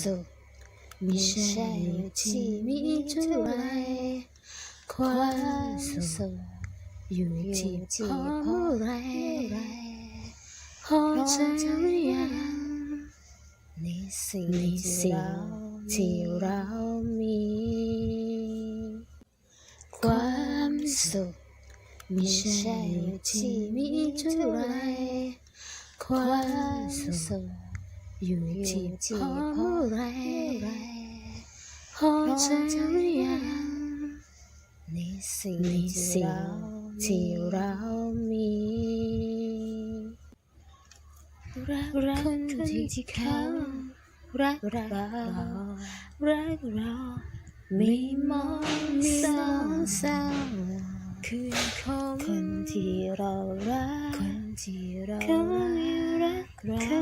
สุขไม่ใช่อยู่ที่มีเท่าไรความสุขอยู่ที่ที่พอไรพอใจหรือยังในสิ่งในสิ่งที่เรามี ความสุขไม่ใช่อยู่ที่มีเท่าไรความสุข อยู่ที่ที่พอไรพอใจหรือยังในสิ่งที่เรามี รักรักคนที่เขารักเรารักเราไม่มองไม่สองสาวคือคนคนที่เรารักคนที่เรารักเขามีรักเราเขารัก